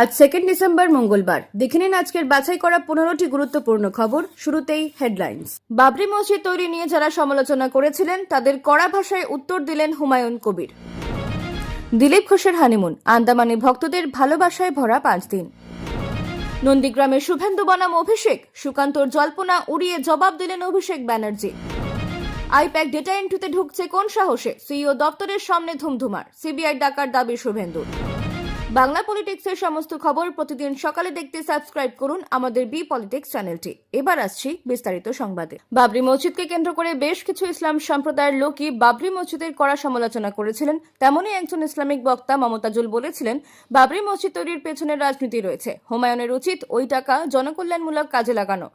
আজ second December মঙ্গলবার। দেখে নিন আজকের বাছাই করা পনেরোটি গুরুত্বপূর্ণ খবর। শুরুতেই হেডলাইন্স বাবরি মসজিদ তৈরি নিয়ে যারা সমালোচনা করেছিলেন, তাদের কড়া ভাষায় উত্তর দিলেন হুমায়ুন কবির। দিলীপ ঘোষের হানিমুন আন্দামানে ভক্তদের ভালোবাসায় ভরা পাঁচ দিন। নন্দীগ্রামের শুভেন্দু বনাম অভিষেক, সুকান্তর জল্পনা উড়িয়ে জবাব দিলেন অভিষেক ব্যানার্জি। আইপ্যাক ডেটা এন্ট্রিতে ঢুকছে কোন সাহসে? সিইও দপ্তরের সামনে ধুমধুমার। সিবিআই ডাকার দাবি শুভেন্দুর। বাংলা পলিটিক্সের সমস্ত খবর প্রতিদিন সকালে দেখতে সাবস্ক্রাইব করুন আমাদের বি পলিটিক্স চ্যানেলটি। এবার আসছি বিস্তারিত সংবাদে। বাবরি মসজিদকে কেন্দ্র করে বেশ কিছু ইসলাম সম্প্রদায়ের লোকই বাবরি মসজিদের কড়া সমালোচনা করেছিলেন। তেমনই একজন ইসলামিক বক্তা মমতাজুল বলেছিলেন, বাবরি মসজিদ তৈরির পেছনে রাজনীতি রয়েছে। হুমায়ুনের উচিত ওই টাকা জনকল্যাণমূলক কাজে লাগানো।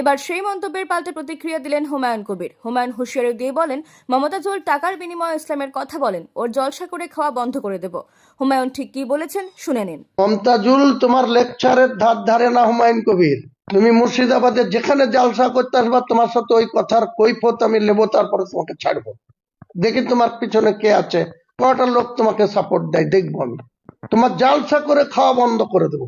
এবার সেই মন্তব্যের পাল্টে প্রতিক্রিয়া দিলেন হুমায়ুন কবির। হুমায়ুন হুঁশিয়ারি দিয়ে বলেন, মমতাজুল টাকার বিনিময়ে ইসলামের কথা বলেন, ওর জলসা করে খাওয়া বন্ধ করে দেব। হুমায়ুন ঠিক কি বলেছেন শুনে নিন। মমতাজুল, তোমার লেকচারের ধার ধারে না হুমায়ুন কবির? তুমি মুর্শিদাবাদে যেখানে জালসা করতে আসবা, তোমার সাথে ওই কথার কৈফত আমি নেব, তারপরে তোমাকে ছাড়বো। দেখি তোমার পিছনে কে আছে। কটা লোক তোমাকে সাপোর্ট দেয়, দেখব আমি। তোমার জালসা করে খাওয়া বন্ধ করে দেবো।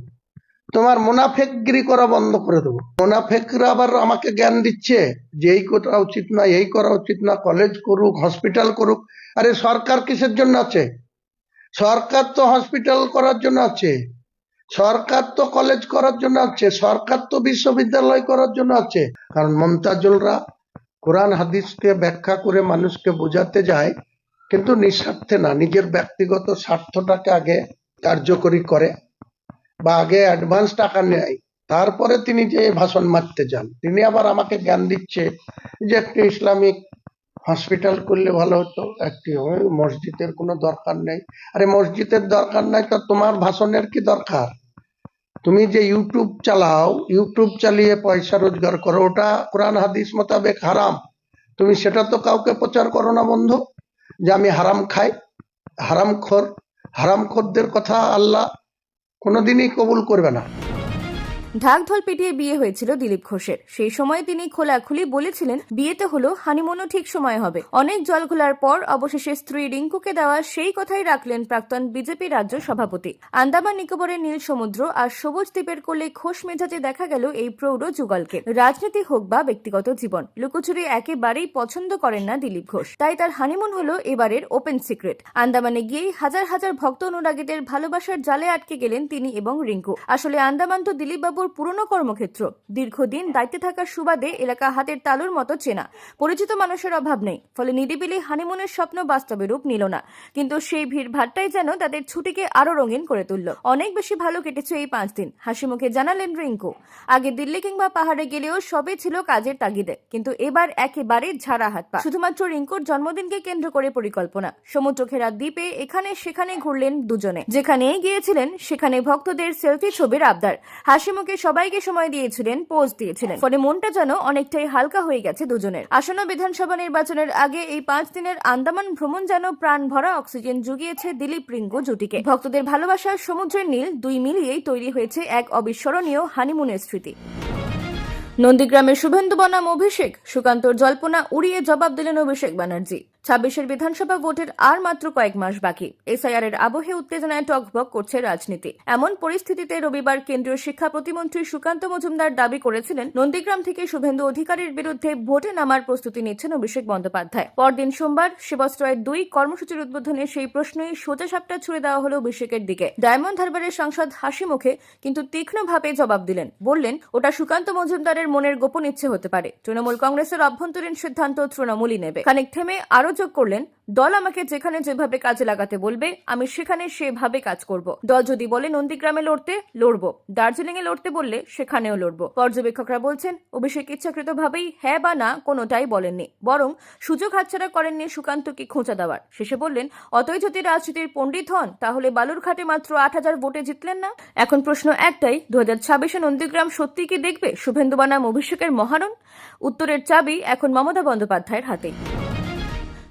তোমার মুনাফেকগিরি করা বন্ধ করে দেবো। মুনাফেকরা আবার আমাকে জ্ঞান দিচ্ছে যে এই করা উচিত না, এই করা উচিত না কলেজ করুক হসপিটাল করুক। আরে সরকার কিসের জন্য আছে? সরকার তো হসপিটাল করার জন্য আছে। সরকার তো কলেজ করার জন্য আছে। সরকার তো বিশ্ববিদ্যালয় করার জন্য আছে। কারণ মমতাজুলরা কোরআন হাদিসকে ব্যাখ্যা করে মানুষকে বোঝাতে যায়, কিন্তু নিঃস্বার্থে না। নিজের ব্যক্তিগত স্বার্থটাকে আগে কার্যকরী করে বা আগে অ্যাডভান্স টাকা নেয়। তারপরে তিনি যে ভাষণ মারতে যান, তিনি আবার আমাকে জ্ঞান দিচ্ছে যে একটি ইসলামিক হসপিটাল করলে ভালো হতো, একটি মসজিদের কোনো দরকার নেই। আরে মসজিদের দরকার নাই তো তোমার ভাষণের কি দরকার? তুমি যে ইউটিউব চালাও, ইউটিউব চালিয়ে পয়সা রোজগার করো, ওটা কোরআন হাদিস মোতাবেক হারাম। তুমি সেটা তো কাউকে প্রচার করো না বন্ধু, যে আমি হারাম খাই হারাম খোর হারাম খোরদের কথা আল্লাহ কোনোদিনই কবুল করবে না। ঢাক ঢোল পিটিয়ে বিয়ে হয়েছিল দিলীপ ঘোষের। সেই সময় তিনি খোলাখুলি বলেছিলেন, বিয়েতে হলো হানিমুনও ঠিক সময় হবে। অনেক জল ঘোলার পর অবশেষে স্ত্রী রিঙ্কুকে দেওয়া সেই কথাই রাখলেন প্রাক্তন বিজেপি রাজ্য সভাপতি। আন্দামান নিকোবরের নীল সমুদ্র আর সবুজ দ্বীপের কোলে খোশ মেজাজে দেখা গেল এই প্রৌঢ় যুগলকে। রাজনীতি হোক বা ব্যক্তিগত জীবন, লুকোচুরি একেবারেই পছন্দ করেন না দিলীপ ঘোষ। তাই তার হানিমুন হলো এবারের ওপেন সিক্রেট। আন্দামানে গিয়েই হাজার হাজার ভক্ত অনুরাগীদের ভালোবাসার জালে আটকে গেলেন তিনি এবং রিঙ্কু। আসলে আন্দামান তো দিলীপ বাবুর পুরনো কর্মক্ষেত্র। দীর্ঘদিন দায়িত্বে থাকার সুবাদে এলাকা হাতের তালুর মতো চেনা। পরিচিত মানুষের অভাব নেই, ফলে নিরিবিলি হানিমুনের স্বপ্ন বাস্তবে রূপ নিল না। কিন্তু সেই ভিড় ভাট্টাই যেন তাদের ছুটিকে আরও রঙিন করে তুলল। অনেক বেশি ভালো কেটেছে এই পাঁচ দিন, হাসি মুখে জানালেন রিঙ্কু। আগে দিল্লি কিংবা পাহাড়ে গেলেও সবই ছিল কাজের তাগিদে, কিন্তু এবার একেবারে ঝাড়া হাত পা। শুধুমাত্র রিঙ্কুর জন্মদিনকে কেন্দ্র করে পরিকল্পনা। সমুদ্র ঘেরা দ্বীপে এখানে সেখানে ঘুরলেন দুজনে। যেখানেই গিয়েছিলেন, সেখানে ভক্তদের সেলফি ছবির আবদার। হাসি মুখে সবাইকে সময় দিয়েছিলেন পোজ দিয়েছিলেন। ফলে মনটা যেন অনেকটাই হালকা হয়ে গেছে দুজনের। আসন্ন বিধানসভা নির্বাচনের আগে এই পাঁচ দিনের আন্দামান ভ্রমণ যেন প্রাণ ভরা অক্সিজেন জুগিয়েছে দিলীপ রিঙ্কু জুটিকে। ভক্তদের ভালোবাসার সমুদ্রের নীল দুই মিলিয়েই তৈরি হয়েছে এক অবিস্মরণীয় হানিমুনের স্মৃতি। নন্দীগ্রামের শুভেন্দু বনাম অভিষেক, সুকান্তর জল্পনা উড়িয়ে জবাব দিলেন অভিষেক ব্যানার্জি। ছাব্বিশের বিধানসভা ভোটের আর মাত্র কয়েক মাস বাকি। এসআইআর এর আবহে উত্তেজনায় টকবক করছে রাজনীতি। এমন পরিস্থিতিতে রবিবার কেন্দ্রীয় শিক্ষা প্রতিমন্ত্রী সুকান্ত মজুমদার দাবি করেছিলেন, নন্দীগ্রাম থেকে শুভেন্দু অধিকারীর বিরুদ্ধে ভোটে নামার প্রস্তুতি নিচ্ছেন অভিষেক বন্দ্যোপাধ্যায়। পরদিন সোমবার শিবস্ত্রয়ের দুই কর্মসূচির উদ্বোধনে সেই প্রশ্নই সোজা সাপটা ছুড়ে দেওয়া হলো অভিষেকের দিকে। ডায়মন্ড হারবারের সাংসদ হাসি মুখে কিন্তু তীক্ষ্ণভাবে জবাব দিলেন, বললেন, ওটা সুকান্ত মজুমদারের মনের গোপন ইচ্ছে হতে পারে। তৃণমূল কংগ্রেসের অভ্যন্তরীণ সিদ্ধান্ত তৃণমূলই নেবে। খানিক থেমে আরও যোগ করলেন, দল আমাকে যেখানে যেভাবে কাজে লাগাতে বলবে, আমি সেখানে সেভাবে কাজ করব। দল যদি বলে নন্দীগ্রামে লড়তে, লড়বো। দার্জিলিং এ লড়তে বললে সেখানেও লড়বো। পর্যবেক্ষকরা বলছেন, অভিষেক ইচ্ছাকৃতভাবেই হ্যাঁ বা না কোনোটাই বলেননি। বরং সুযোগ হাতছাড়া করেননি সুকান্তকে খোঁচা দেওয়ার। শেষে বললেন, অতই যদি রাজনীতির পণ্ডিত হন, তাহলে বালুরঘাটে মাত্র আট হাজার ভোটে জিতলেন না? এখন প্রশ্ন একটাই দু হাজার ছাব্বিশে নন্দীগ্রাম সত্যি কি দেখবে শুভেন্দু বানাম অভিষেকের মহারণ? উত্তরের চাবি এখন মমতা বন্দ্যোপাধ্যায়ের হাতেই।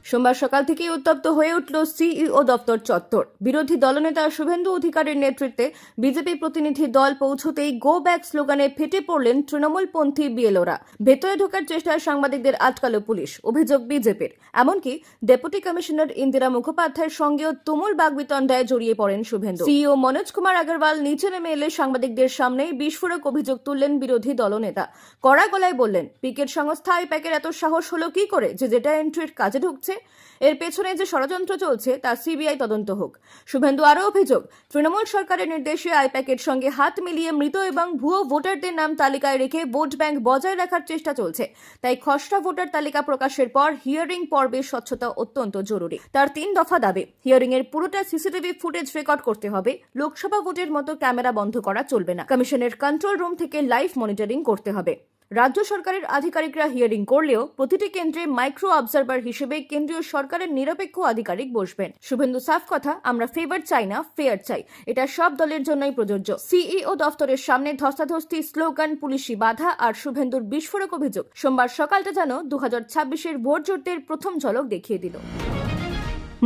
সোমবার সকাল থেকেই উত্তপ্ত হয়ে উঠল সিইও দপ্তর চত্বর। বিরোধী দলনেতা শুভেন্দু অধিকারীর নেতৃত্বে বিজেপি প্রতিনিধি দল পৌঁছতেই গো ব্যাক স্লোগানে ফেটে পড়লেন তৃণমূলপন্থী বিএলওরা। ভেতরে ঢোকার চেষ্টায় সাংবাদিকদের আটকালো পুলিশ, অভিযোগ বিজেপির। এমনকি ডেপুটি কমিশনার ইন্দিরা মুখোপাধ্যায়ের সঙ্গেও তুমুল বাগবিতণ্ডায় জড়িয়ে পড়েন শুভেন্দু। সিইও মনোজ কুমার আগরওয়াল নিচে নেমে এলে সাংবাদিকদের সামনে বিস্ফোরক অভিযোগ তুললেন বিরোধী দলনেতা। কড়া গলায় বললেন পিকেট সংস্থা আইপ্যাকের এত সাহস হলো কি করে যে যেটা এন্ট্রির কাজে ঢুকছে এর পেছনে যে ষড়যন্ত্র চলছে, তা সিবিআই তদন্ত হোক। শুভেন্দু আরও অভিযোগ, তৃণমূল সরকারের নির্দেশে আইপ্যাকের সঙ্গে হাত মিলিয়ে মৃত এবং ভুয়ো ভোটারদের নাম তালিকায় রেখে ভোট ব্যাংক বজায় রাখার চেষ্টা চলছে। তাই খসড়া ভোটার তালিকা প্রকাশের পর হিয়ারিং পর্বে স্বচ্ছতা অত্যন্ত জরুরি। তার তিন দফা দাবি হিয়ারিং এর পুরোটা সিসিটিভি ফুটেজ রেকর্ড করতে হবে, লোকসভা ভোটের মতো ক্যামেরা বন্ধ করা চলবে না। কমিশনের কন্ট্রোল রুম থেকে লাইভ মনিটরিং করতে হবে। রাজ্য সরকারের আধিকারিকরা হিয়ারিং করলেও প্রতিটি কেন্দ্রে মাইক্রো অবজারভার হিসেবে কেন্দ্রীয় সরকারের নিরপেক্ষ আধিকারিক বসবেন। শুভেন্দু সাফ কথা, আমরা ফেভার চাই না ফেয়ার চাই। এটা সব দলের জন্যই প্রযোজ্য। সিইও দফতরের সামনে ধস্তাধস্তি স্লোগান পুলিশি বাধা আর শুভেন্দুর বিস্ফোরক অভিযোগ। সোমবার সকালটা যেন দু হাজার ছাব্বিশের ভোট জোটদের প্রথম ঝলক দেখিয়ে দিল।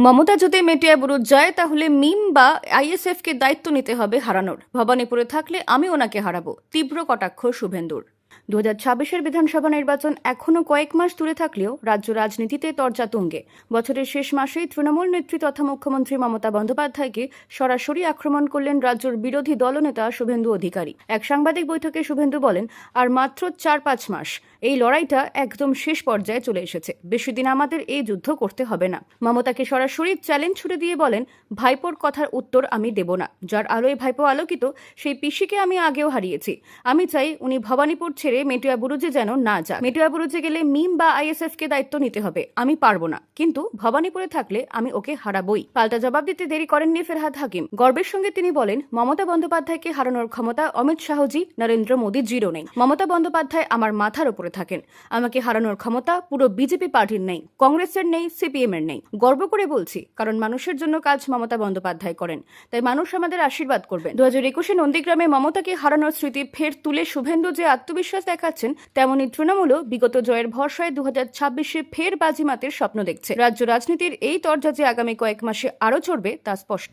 মমতা যদি মেটিয়া বুরুজ যায়, তাহলে মিম বা আইএসএফ কে দায়িত্ব নিতে হবে হারানোর। ভবানীপুরে থাকলে আমি ওনাকে হারাবো। তীব্র কটাক্ষ শুভেন্দুর। দু হাজার ছাব্বিশের বিধানসভা নির্বাচন এখনও কয়েক মাস দূরে থাকলেও রাজ্য রাজনীতিতে তর্জা তুঙ্গে। বছরের শেষ মাসেই তৃণমূল নেত্রী তথা মুখ্যমন্ত্রী মমতা বন্দ্যোপাধ্যায়কে সরাসরি আক্রমণ করলেন রাজ্যের বিরোধী দলনেতা শুভেন্দু অধিকারী। এক সাংবাদিক বৈঠকে শুভেন্দু বলেন, আর মাত্র চার পাঁচ মাস। এই লড়াইটা একদম শেষ পর্যায়ে চলে এসেছে। বেশি দিন আমাদের এই যুদ্ধ করতে হবে না। মমতাকে সরাসরি চ্যালেঞ্জ ছুড়ে দিয়ে বলেন, ভাইপোর কথার উত্তর আমি দেব না। যার আলোয় ভাইপো আলোকিত, সেই পিসিকে আমি আগেও হারিয়েছি। আমি চাই উনি ভবানীপুর ছেড়ে মেটুয়া বুরুজে যেন না যান মেটুয়া বুরুজে গেলে মিম বা আইএসএফ কে দায়িত্ব নিতে হবে। আমি পারব না। কিন্তু ভবানীপুরে থাকলে আমি ওকে হারাবই। পাল্টা জবাব দিতে দেরি করেননি ফেরহাদ হাকিম। গর্বের সঙ্গে তিনি বলেন, মমতা বন্দ্যোপাধ্যায়কে হারানোর ক্ষমতা অমিত শাহজি নরেন্দ্র মোদী জিরো নেই। মমতা বন্দ্যোপাধ্যায় আমার মাথার উপরে থাকেন। আমাকে হারানোর ক্ষমতা পুরো বিজেপি পার্টির নেই। কংগ্রেসের নেই সিপিএম এর নেই। গর্ব করে বলছি, কারণ মানুষের জন্য কাজ মমতা বন্দ্যোপাধ্যায় করেন। তাই মানুষ আমাদের আশীর্বাদ করবেন। দু হাজার একুশে নন্দীগ্রামে মমতাকে হারানোর স্মৃতি ফের তুলে শুভেন্দু যে আত্মবিশ্বাস দেখাচ্ছেন তেমনই তৃণমূলও বিগত জয়ের ভরসায় দু হাজার ছাব্বিশে ফের বাজিমাতের স্বপ্ন দেখছে। রাজ্য রাজনীতির এই তরজা যে আগামী কয়েক মাসে আরও চড়বে, তা স্পষ্ট।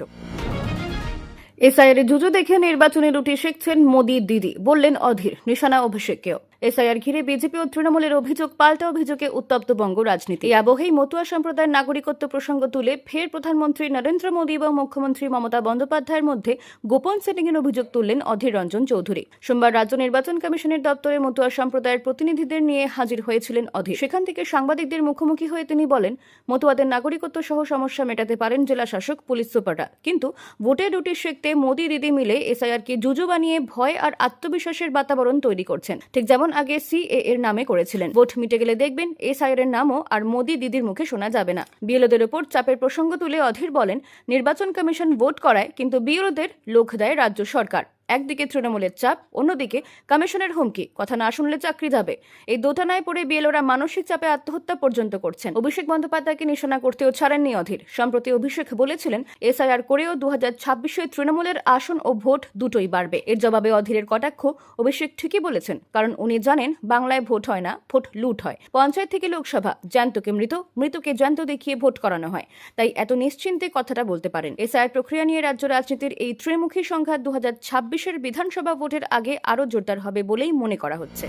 এসআইআর জুজু দেখে নির্বাচনে রুটি শিখছেন মোদি দিদি, বললেন অধীর, নিশানা অভিষেককেও এসআইআর ঘিরে বিজেপি ও তৃণমূলের অভিযোগ, পাল্টা অভিযোগে উত্তপ্ত বঙ্গ রাজনীতি। আবহেই মতুয়া সম্প্রদায়ের নাগরিকত্ব প্রসঙ্গ তুলে ফের প্রধানমন্ত্রী নরেন্দ্র মোদী এবং মুখ্যমন্ত্রী মমতা বন্দ্যোপাধ্যায়ের মধ্যে গোপন সেটিংয়ের অভিযোগ তুললেন অধীর রঞ্জন চৌধুরী। সোমবার রাজ্য নির্বাচন কমিশনের দপ্তরে মতুয়া সম্প্রদায়ের প্রতিনিধিদের নিয়ে হাজির হয়েছিলেন অধীর। সেখান থেকে সাংবাদিকদের মুখোমুখি হয়ে তিনি বলেন, মতুয়াদের নাগরিকত্ব সহ সমস্যা মেটাতে পারেন জেলা শাসক, পুলিশ সুপাররা। কিন্তু ভোটের রুটি শিখতে মোদী দিদি মিলে এসআইআরকে জুজু বানিয়ে ভয় আর আত্মবিশ্বাসের বাতাবরণ তৈরি করছেন। ঠিক যেমন আগে সিএ এর নামে করেছিলেন। ভোট মিটে গেলে দেখবেন এসআইআর এর নামও আর মোদী দিদির মুখে শোনা যাবে না। বিএলওদের ওপর চাপের প্রসঙ্গ তুলে অধীর বলেন, নির্বাচন কমিশন ভোট করায় কিন্তু বিএলওদের লোক দেয় রাজ্য সরকার। একদিকে তৃণমূলের চাপ, অন্যদিকে কমিশনের হুমকি। কথা না শুনলে চাকরি যাবে এই দোটানায় পড়ে বিএলওরা মানসিক চাপে আত্মহত্যা পর্যন্ত করছেন। অভিষেক বন্দ্যোপাধ্যায়কে নিশানা করতেও ছাড়েননি অধীর। সম্প্রতি অভিষেক বলেছিলেন, এসআইআর করেও দু হাজার ছাব্বিশে তৃণমূলের আসন ও ভোট দুটোই বাড়বে। এর জবাবে অধীরের কটাক্ষ, অভিষেক ঠিকই বলেছেন, কারণ উনি জানেন, বাংলায় ভোট হয় না, ভোট লুট হয়। পঞ্চায়েত থেকে লোকসভা, জ্যান্তকে মৃত, মৃতকে জ্যান্ত দেখিয়ে ভোট করানো হয়। তাই এত নিশ্চিন্তে কথাটা বলতে পারেন। এসআইআর প্রক্রিয়া নিয়ে রাজ্য রাজনীতির এই ত্রিমুখী সংঘাত দু ছাব্বিশ ছাব্বিশের বিধানসভা ভোটের আগে আরও জোরদার হবে বলেই মনে করা হচ্ছে।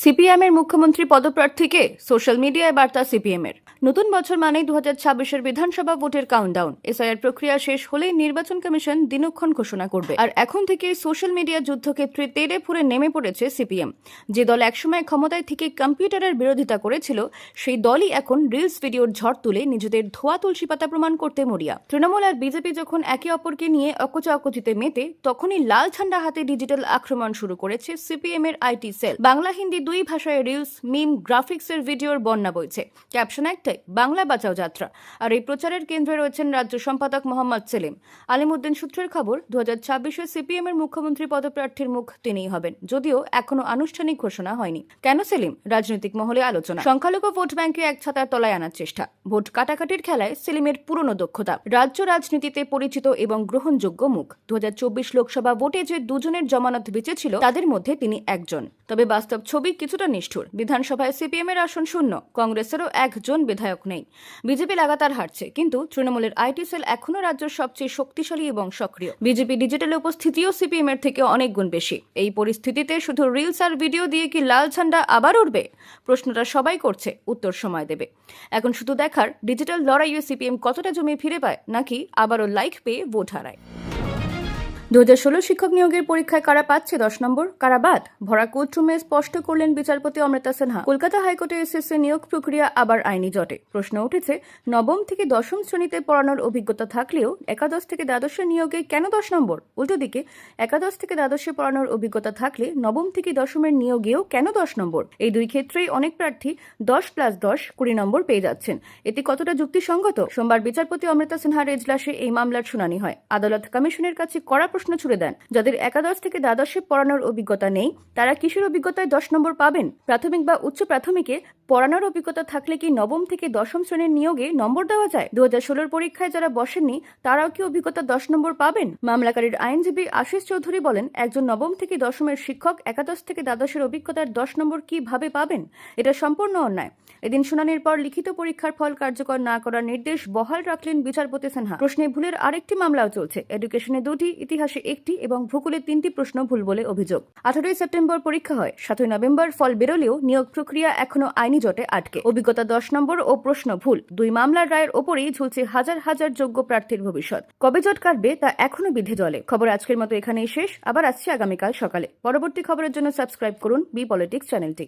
সিপিএমের মুখ্যমন্ত্রী পদপ্রার্থীকে সোশ্যাল মিডিয়ায় বার্তা সিপিএমের। নতুন বছর মানেই দু হাজার ছাব্বিশের বিধানসভা ভোটের কাউন্টডাউন এসআইআর প্রক্রিয়া শেষ হলেই নির্বাচন কমিশন দিনক্ষণ ঘোষণা করবে। আর এখন থেকে সোশ্যাল মিডিয়া যুদ্ধক্ষেত্রে তেড়ে ফুরে নেমে পড়েছে সিপিএম। যে দল একসময় ক্ষমতায় থেকে কম্পিউটারের বিরোধিতা করেছিল, সেই দলই এখন রিলস ভিডিওর ঝড় তুলে নিজেদের ধোয়া তুলসী পাতা প্রমাণ করতে মরিয়া। তৃণমূল আর বিজেপি যখন একে অপরকে নিয়ে অকচাকচিতে মেতে, তখনই লাল ঝান্ডা হাতে ডিজিটাল আক্রমণ শুরু করেছে সিপিএম এর আইটি সেল। বাংলা হিন্দি দুই ভাষায় রিলস মিম গ্রাফিক্সের ভিডিওর বন্যা বইছে। ক্যাপশন একটাই বাংলা বাঁচাও যাত্রা। আর এই প্রচারের কেন্দ্রে রয়েছেন রাজ্য সম্পাদক মোহাম্মদ সেলিম। আলিমুদ্দিন সূত্রের খবর দু হাজার ছাব্বিশে সিপিএম এর মুখ্যমন্ত্রী পদপ্রার্থীর মুখ তিনিই হবেন, যদিও এখনও আনুষ্ঠানিক ঘোষণা হয়নি। কেন সেলিম? রাজনৈতিক মহলে আলোচনা। সংখ্যালঘু ভোট ব্যাংকে এক ছাতার তলায় আনার চেষ্টা। ভোট কাটাকাটির খেলায় সেলিমের পুরনো দক্ষতা। রাজ্য রাজনীতিতে পরিচিত এবং গ্রহণযোগ্য মুখ। দু হাজার চব্বিশ লোকসভা ভোটে যে দুজনের জমানত বেঁচেছিল তাদের মধ্যে তিনি একজন। তবে বাস্তব ছবি কিছুটা নিষ্ঠুর। বিধানসভায় সিপিএম এর আসন শূন্য, কংগ্রেসেরও একজন বিধায়ক নেই। বিজেপি লাগাতার হারছে, কিন্তু তৃণমূলের আইটি সেল এখনও রাজ্যের সবচেয়ে শক্তিশালী এবং সক্রিয়। বিজেপি ডিজিটাল উপস্থিতিও সিপিএম এর থেকে অনেক গুণ বেশি। এই পরিস্থিতিতে শুধু রিলস আর ভিডিও দিয়ে কি লাল ঝান্ডা আবার উঠবে প্রশ্নটা সবাই করছে, উত্তর সময় দেবে। এখন শুধু দেখার, ডিজিটাল লড়াইয়ে সিপিএম কতটা জমি ফিরে পায়, নাকি আবারও লাইক পেয়ে ভোট হারায়? দু হাজার ষোলো শিক্ষক নিয়োগের পরীক্ষায় কারা পাচ্ছে দশ নম্বর? কারা বাদ? ভরা কোর্টরুমে স্পষ্ট করলেন বিচারপতি অমৃতা সিনহা। কলকাতা হাইকোর্টে এসএসসি নিয়োগ প্রক্রিয়া আবার আইনি জটে। প্রশ্ন উঠেছে, নবম থেকে দশম শ্রেণীতে পড়ানোর অভিজ্ঞতা থাকলেও একাদশ থেকে দ্বাদশে নিয়োগে কেন দশ নম্বর? উল্টো দিকে, একাদশ থেকে দ্বাদশে পড়ানোর অভিজ্ঞতা থাকলে নবম থেকে দশমের নিয়োগেও কেন দশ নম্বর? এই দুই ক্ষেত্রেই অনেক প্রার্থী দশ প্লাস দশ কুড়ি নম্বর পেয়ে যাচ্ছেন। এতে কতটা যুক্তিসঙ্গত? সোমবার বিচারপতি অমৃতা সিনহার এজলাসে এই মামলার শুনানি হয়। আদালত কমিশনের কাছে কড়া প্রশ্ন ছুড়ে দেন। যাদের একাদশ থেকে দ্বাদশে পড়ানোর অভিজ্ঞতা নেই, তারা কিসের অভিজ্ঞতায় দশ নম্বর পাবেন? প্রাথমিক বা উচ্চ প্রাথমিকে পড়ানোর অভিজ্ঞতা থাকলে কি নবম থেকে দশম শ্রেণির নিয়োগে নম্বর দেওয়া যায়? দু হাজার পরীক্ষায় যারা বসেননি, তারাও কি অভিজ্ঞতা দশ নম্বর পাবেন? মামলাকারীর আইনজীবী আশিস চৌধুরী বলেন, একজন নবম থেকে দশমের শিক্ষক একাদশ থেকে দ্বাদশের অভিজ্ঞতার দশ নম্বর কীভাবে পাবেন? এটা সম্পূর্ণ অন্যায়। এদিন শুনানির পর লিখিত পরীক্ষার ফল কার্যকর না করার নির্দেশ বহাল রাখলেন বিচারপতি সিনহা। প্রশ্নে ভুলের আরেকটি মামলাও চলছে। এডুকেশনে দুটি ইতিহাসে একটি এবং ভূগোলে তিনটি প্রশ্ন ভুল বলে অভিযোগ। আঠারোই সেপ্টেম্বর পরীক্ষা হয়। সাতই নভেম্বর ফল বেরোলেও নিয়োগ প্রক্রিয়া এখনও আইনি জটে আটকে। অভিজ্ঞতা দশ নম্বর ও প্রশ্ন ভুল। দুই মামলার রায়ের ওপরেই ঝুলছে হাজার হাজার যোগ্য প্রার্থীর ভবিষ্যৎ। কবে জট কাটবে তা এখনও বিধে জলে। খবর আজকের মতো এখানেই শেষ। আবার আসছে আগামীকাল সকালে। পরবর্তী খবরের জন্য সাবস্ক্রাইব করুন বি পলিটিক্স চ্যানেলটি।